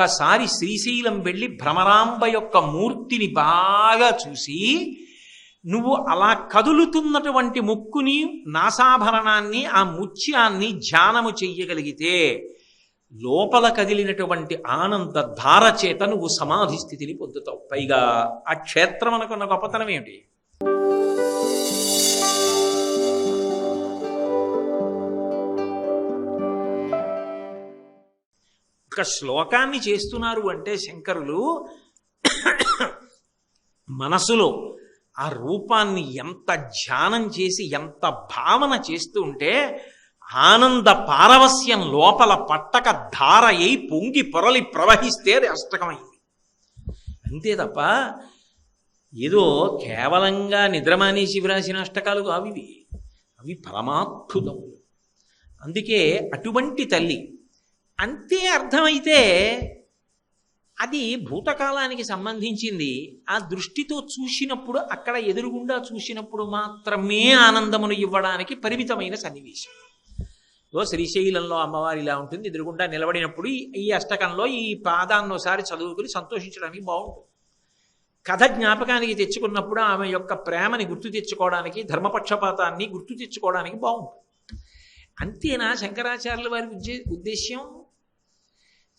ఒక్కసారి శ్రీశైలం వెళ్ళి భ్రమరాంబ యొక్క మూర్తిని బాగా చూసి నువ్వు అలా కదులుతున్నటువంటి ముక్కుని నాసాభరణాన్ని ఆ ముత్యాన్ని ధ్యానము చెయ్యగలిగితే లోపల కదిలినటువంటి ఆనంద ధార చేత నువ్వు సమాధి స్థితిని పొందుతావు. పైగా ఆ క్షేత్రం అనుకున్న గొప్పతనం ఏమిటి? ఒక శ్లోకాన్ని చేస్తున్నారు అంటే శంకరులు మనసులో ఆ రూపాన్ని ఎంత ధ్యానం చేసి ఎంత భావన చేస్తూ ఉంటే ఆనంద పారవస్యం లోపల పట్టక ధార అయి పొంగి పొరలి ప్రవహిస్తే అది అష్టకమైంది. అంతే తప్ప ఏదో కేవలంగా నిద్రమానేసి వ్రాసిన అష్టకాలు కావు ఇవి. అవి పరమాద్భుతములు అందుకే అటువంటి తల్లి అంతే అర్థమైతే అది భూతకాలానికి సంబంధించింది. ఆ దృష్టితో చూసినప్పుడు అక్కడ ఎదురుగుండా చూసినప్పుడు మాత్రమే ఆనందమును ఇవ్వడానికి పరిమితమైన సన్నివేశం. ఓ శ్రీశైలంలో అమ్మవారు ఇలా ఉంటుంది. ఎదురుగుండా నిలబడినప్పుడు ఈ- అష్టకంలో ఈ పాదాన్ని ఒకసారి చదువుకుని సంతోషించడానికి బాగుంటుంది. కథ జ్ఞాపకానికి తెచ్చుకున్నప్పుడు ఆమె యొక్క ప్రేమని గుర్తు తెచ్చుకోవడానికి ధర్మపక్షపాతాన్ని గుర్తు తెచ్చుకోవడానికి బాగుంటుంది. అంతేనా శంకరాచార్యుల వారి ఉద్దేశ్యం?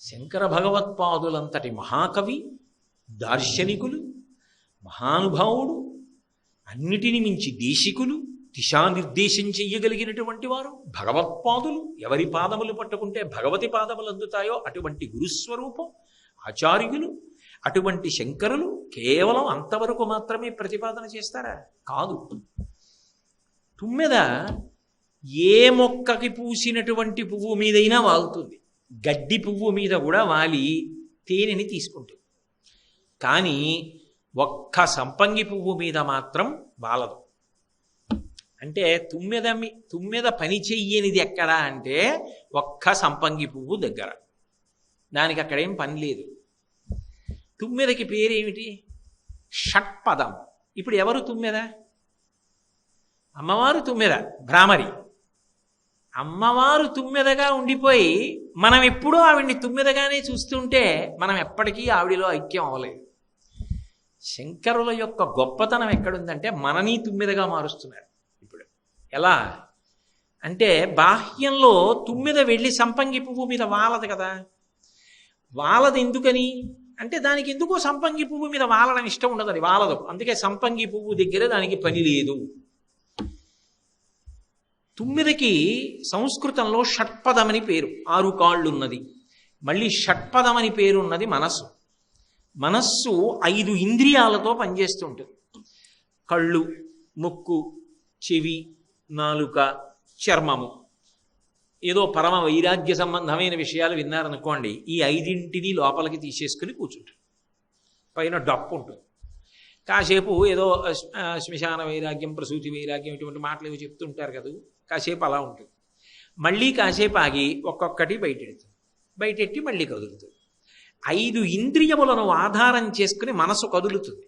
శంకర భగవత్పాదులంతటి మహాకవి దార్శనికులు మహానుభావుడు అన్నిటిని మించి దేశికులు దిశానిర్దేశం చెయ్యగలిగినటువంటి వారు భగవత్పాదులు. ఎవరి పాదములు పట్టుకుంటే భగవతి పాదములు అందుతాయో అటువంటి గురుస్వరూపం ఆచార్యులు అటువంటి శంకరులు కేవలం అంతవరకు మాత్రమే ప్రతిపాదన చేస్తారా? కాదు. తుమ్మెద ఏ మొక్కకి పూసినటువంటి పువ్వు మీదైనా వాలుతుంది గడ్డి పువ్వు మీద కూడా వాలి తేనెని తీసుకుంటుంది. కానీ ఒక్క సంపంగి పువ్వు మీద మాత్రం వాలదు. అంటే తుమ్మెద తుమ్మెద పని చెయ్యనిది ఎక్కడా అంటే ఒక్క సంపంగి పువ్వు దగ్గర. దానికి అక్కడేం పని లేదు. తుమ్మెదకి పేరేమిటి? షట్పదం. ఇప్పుడు ఎవరు తుమ్మెద? అమ్మవారు తుమ్మెద భ్రామరి అమ్మవారు తుమ్మెదగా ఉండిపోయి మనం ఎప్పుడూ ఆవిడ్ని తుమ్మెదగానే చూస్తుంటే మనం ఎప్పటికీ ఆవిడిలో ఐక్యం అవ్వలేదు. శంకరుల యొక్క గొప్పతనం ఎక్కడుందంటే మనని తుమ్మెదగా మారుస్తున్నారు ఇప్పుడు. ఎలా? అంటే బాహ్యంలో తుమ్మెద వెళ్ళి సంపంగి పువ్వు మీద వాలదు కదా. వాలదు ఎందుకని? అంటే దానికి ఎందుకో సంపంగి పువ్వు మీద వాలడం ఇష్టం ఉండదు అది వాలదు. అందుకే సంపంగి పువ్వు దగ్గర దానికి పని లేదు. తుమ్మిదకి సంస్కృతంలో షట్పదమని పేరు. ఆరు కాళ్ళున్నది. మళ్ళీ షట్పదమని పేరున్నది మనస్సు. మనస్సు ఐదు ఇంద్రియాలతో పనిచేస్తుంటుంది. కళ్ళు ముక్కు చెవి నాలుక చర్మము. ఏదో పరమ వైరాగ్య సంబంధమైన విషయాలు విన్నారనుకోండి ఈ ఐదింటిని లోపలికి తీసేసుకుని కూర్చుంటారు పైన డప్పు ఉంటుంది. కాసేపు ఏదో శ్మశాన వైరాగ్యం ప్రసూతి వైరాగ్యం ఇటువంటి మాటలు ఏవో చెప్తుంటారు కదా. కాసేపు అలా ఉంటుంది. మళ్ళీ కాసేపు ఆగి ఒక్కొక్కటి బయటెడుతుంది. బయటెట్టి మళ్ళీ కదులుతుంది. ఐదు ఇంద్రియములను ఆధారం చేసుకుని మనసు కదులుతుంది.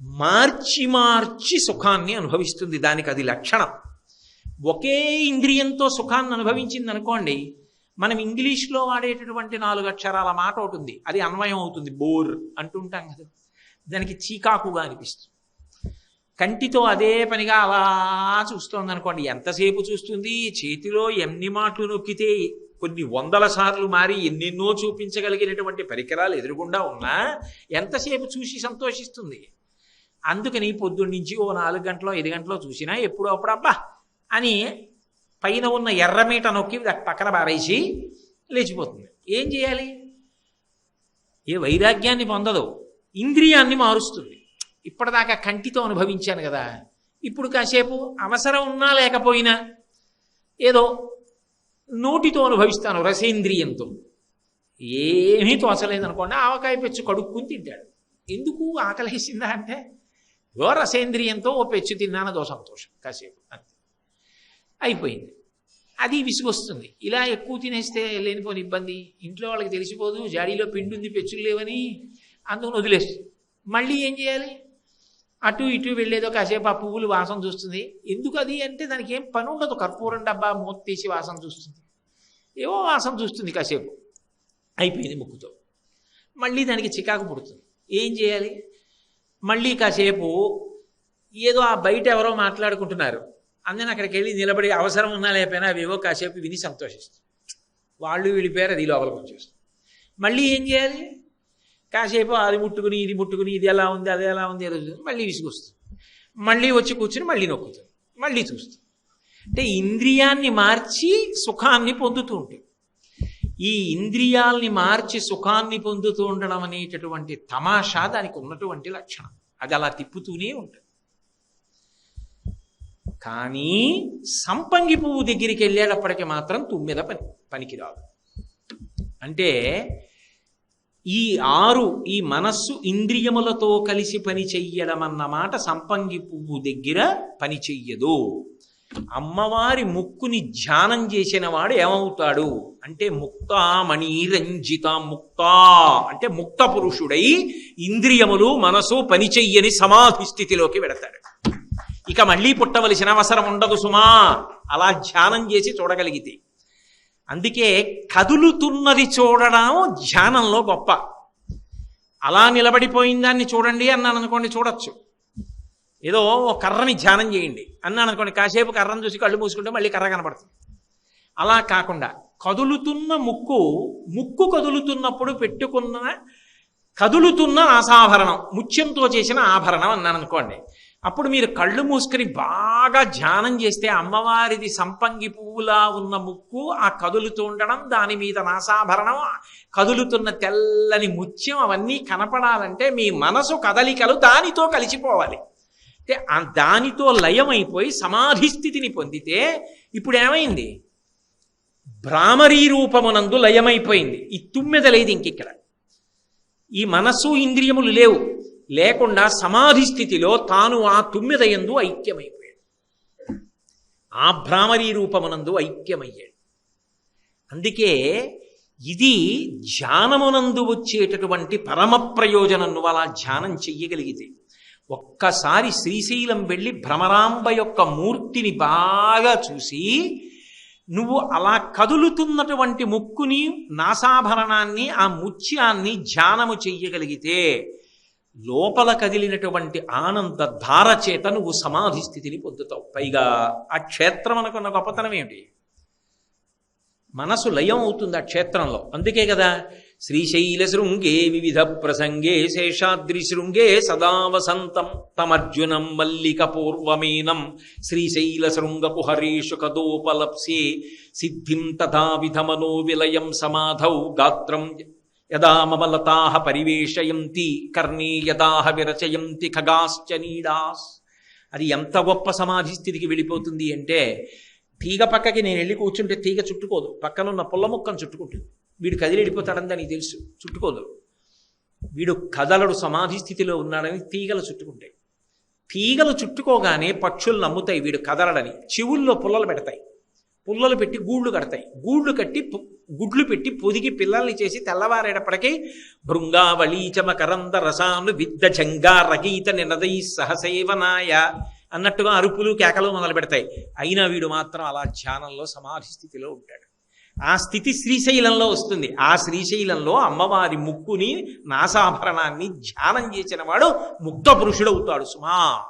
మార్చి మార్చి సుఖాన్ని అనుభవిస్తుంది. దానికి అది లక్షణం. ఒకే ఇంద్రియంతో సుఖాన్ని అనుభవించింది అనుకోండి మనం ఇంగ్లీష్లో వాడేటటువంటి నాలుగు అక్షరాల మాట ఒకటి ఉంది. అది అన్వయం అవుతుంది. బోర్ అంటుంటాం కదా. దానికి చీకాకుగా అనిపిస్తుంది. కంటితో అదే పనిగా అలా చూస్తోంది అనుకోండి ఎంతసేపు చూస్తుంది? చేతిలో ఎన్ని మాటలు నొక్కితే కొన్ని వందల సార్లు మారి ఎన్నెన్నో చూపించగలిగినటువంటి పరికరాలు ఎదురుగుండా ఉన్నా ఎంతసేపు చూసి సంతోషిస్తుంది? అందుకని పొద్దున్నుంచి ఓ నాలుగు గంటలో ఐదు గంటలో చూసినా ఎప్పుడో అప్పుడు అబ్బా అని పైన ఉన్న ఎర్రమీట నొక్కి పక్కన పారేసి లేచిపోతుంది. ఏం చేయాలి? ఏ వైరాగ్యాన్ని పొందదు ఇంద్రియాన్ని మారుస్తుంది. ఇప్పటిదాకా కంటితో అనుభవించాను కదా. ఇప్పుడు కాసేపు అవసరం ఉన్నా లేకపోయినా ఏదో నోటితో అనుభవిస్తాను రసేంద్రియంతో. ఏమీ తోచలేదనుకోండి ఆవకాయ పెచ్చు కడుక్కుని తింటాడు. ఎందుకు ఆకలేసిందా అంటే ఓ రసేంద్రియంతో ఓ పెచ్చు తిన్నానదో సంతోషం. కాసేపు అంతే. అయిపోయింది. అది విసుగొస్తుంది. ఇలా ఎక్కువ తినేస్తే లేనిపోని ఇబ్బంది. ఇంట్లో వాళ్ళకి తెలిసిపోదు జాడీలో పిండి ఉంది పెచ్చులు లేవని అందుకు వదిలేస్తుంది. మళ్ళీ ఏం చేయాలి? అటు ఇటు వెళ్ళేదో కాసేపు ఆ పువ్వులు వాసన చూస్తుంది. ఎందుకు అది అంటే దానికి ఏం పని ఉండదు. కర్పూరం డబ్బా మూత తీసి వాసన చూస్తుంది. ఏవో వాసన చూస్తుంది కాసేపు. అయిపోయింది ముక్కుతో. మళ్ళీ దానికి చికాకు పుడుతుంది. ఏం చేయాలి? మళ్ళీ కాసేపు ఏదో ఆ బయట ఎవరో మాట్లాడుకుంటున్నారు. అందుకని అక్కడికి వెళ్ళి నిలబడి అవసరం ఉన్నా లేకపోయినా అవేవో కాసేపు విని సంతోషిస్తుంది. వాళ్ళు వెళ్ళిపోయారు అది లోపలికి వచ్చేస్తుంది మళ్ళీ ఏం చేయాలి? కాసేపు అది ముట్టుకుని ఇది ముట్టుకుని ఇది ఎలా ఉంది అది ఎలా ఉంది అది మళ్ళీ విసుగొస్తుంది. మళ్ళీ వచ్చి కూర్చుని మళ్ళీ నొక్కుతుంది. మళ్ళీ చూస్తుంది. అంటే ఇంద్రియాన్ని మార్చి సుఖాన్ని పొందుతూ ఉంటుంది. ఈ ఇంద్రియాల్ని మార్చి సుఖాన్ని పొందుతూ ఉండడం అనేటటువంటి తమాషా దానికి ఉన్నటువంటి లక్షణం. అది అలా తిప్పుతూనే ఉంటుంది. కానీ సంపంగి పువ్వు దగ్గరికి వెళ్ళేటప్పటికి మాత్రం తుమ్మెద పని పనికిరాదు. అంటే ఈ ఆరు ఈ మనస్సు ఇంద్రియములతో కలిసి పని చెయ్యడం అన్నమాట సంపంగి పువ్వు దగ్గర పని చెయ్యదు. అమ్మవారి ముక్కుని ధ్యానం చేసిన వాడు ఏమవుతాడు? అంటే ముక్తామణి రంజిత ముక్త. అంటే ముక్త పురుషుడై ఇంద్రియములు మనసు పని చెయ్యని సమాధి స్థితిలోకి వెడతాడు. ఇక మళ్ళీ పుట్టవలసిన అవసరం ఉండదు సుమా. అలా ధ్యానం చేసి చూడగలిగితే అందుకే కదులుతున్నది చూడడం ధ్యానంలో గొప్ప. అలా నిలబడిపోయిన దాన్ని చూడండి అన్నాను అనుకోండి చూడొచ్చు. ఏదో ఓ కర్రని ధ్యానం చేయండి. అన్నాను అనుకోండి కాసేపు కర్రను చూసి కళ్ళు మూసుకుంటే మళ్ళీ కర్ర కనబడుతుంది అలా కాకుండా కదులుతున్న ముక్కు ముక్కు కదులుతున్నప్పుడు పెట్టుకున్న కదులుతున్న ఆసాభరణం ముత్యంతో చేసిన ఆభరణం అన్నాను అనుకోండి. అప్పుడు మీరు కళ్ళు మూసుకుని బాగా ధ్యానం చేస్తే అమ్మవారిది సంపంగి పువ్వులా ఉన్న ముక్కు ఆ కదులుతూ ఉండడం దాని మీద నాసాభరణం కదులుతున్న తెల్లని ముత్యం అవన్నీ కనపడాలంటే మీ మనసు కదలికలు దానితో కలిసిపోవాలి. అంటే ఆ దానితో లయమైపోయి సమాధి స్థితిని పొందితే ఇప్పుడు ఏమైంది భ్రామరీ రూపమునందు లయమైపోయింది. ఈ తుమ్మెద లేదు ఇంకిక్కడ. ఈ మనస్సు ఇంద్రియములు లేవు. లేకుండా సమాధి స్థితిలో తాను ఆ తుమ్మెద యందు ఐక్యమైపోయాడు. ఆ భ్రామరీ రూపమునందు ఐక్యమయ్యాడు. అందుకే ఇది ధ్యానమునందు వచ్చేటటువంటి పరమ ప్రయోజనం నువ్వు అలా ధ్యానం చెయ్యగలిగితే ఒక్కసారి శ్రీశైలం వెళ్ళి భ్రమరాంబ యొక్క మూర్తిని బాగా చూసి నువ్వు అలా కదులుతున్నటువంటి ముక్కుని నాసాభరణాన్ని ఆ ముత్యాన్ని ధ్యానము చెయ్యగలిగితే లోపల కదిలినటువంటి ఆనంద ధార చేత నువ్వు సమాధి స్థితిని పొందుతావు. పైగా ఆ క్షేత్రం అనుకున్న గొప్పతనం ఏమిటి? మనసు లయం అవుతుంది ఆ క్షేత్రంలో. అందుకే కదా శ్రీశైల శృంగే వివిధ ప్రసంగే శేషాద్రి శృంగే సదా వసంతం తమర్జునం మల్లిక పూర్వమేనం శ్రీశైల శృంగపు హరీషు కదోపలప్సే సిద్ధిం తథా విధమనో విలయం సమాధౌ గాత్రం యదా మమలతా పరివేషయంతి కర్ణీయదాహ విరచయంతి ఖగాశ్చ నీడాస్. అది ఎంత గొప్ప సమాధి స్థితికి వెళ్ళిపోతుంది అంటే తీగ పక్కకి నేను వెళ్ళి కూర్చుంటే తీగ చుట్టుకోదు. పక్కనున్న పుల్ల ముక్కను చుట్టుకుంటుంది. వీడు కదిలి వెళ్ళిపోతాడని దానికి తెలుసు. చుట్టుకోదు. వీడు కదలడు సమాధి స్థితిలో ఉన్నాడని తీగలు చుట్టుకుంటాయి. తీగలు చుట్టుకోగానే పక్షులు నమ్ముతాయి వీడు కదలడని. చెవుల్లో పుల్లలు పెడతాయి. పుల్లలు పెట్టి గూళ్ళు కడతాయి. గూళ్ళు కట్టి గుడ్లు పెట్టి పొదిగి పిల్లల్ని చేసి తెల్లవారేటప్పటికీ భృంగావళీచమ చమకరంద రసాను విద్ద జంగా రగీత నినదై సహసేవనాయ అన్నట్టుగా అరుపులు కేకలు మొదలు పెడతాయి అయినా వీడు మాత్రం అలా ధ్యానంలో సమాధి స్థితిలో ఉంటాడు. ఆ స్థితి శ్రీశైలంలో వస్తుంది. ఆ శ్రీశైలంలో అమ్మవారి ముక్కుని నాసాభరణాన్ని ధ్యానం చేసిన వాడు ముక్త పురుషుడవుతాడు సుమా.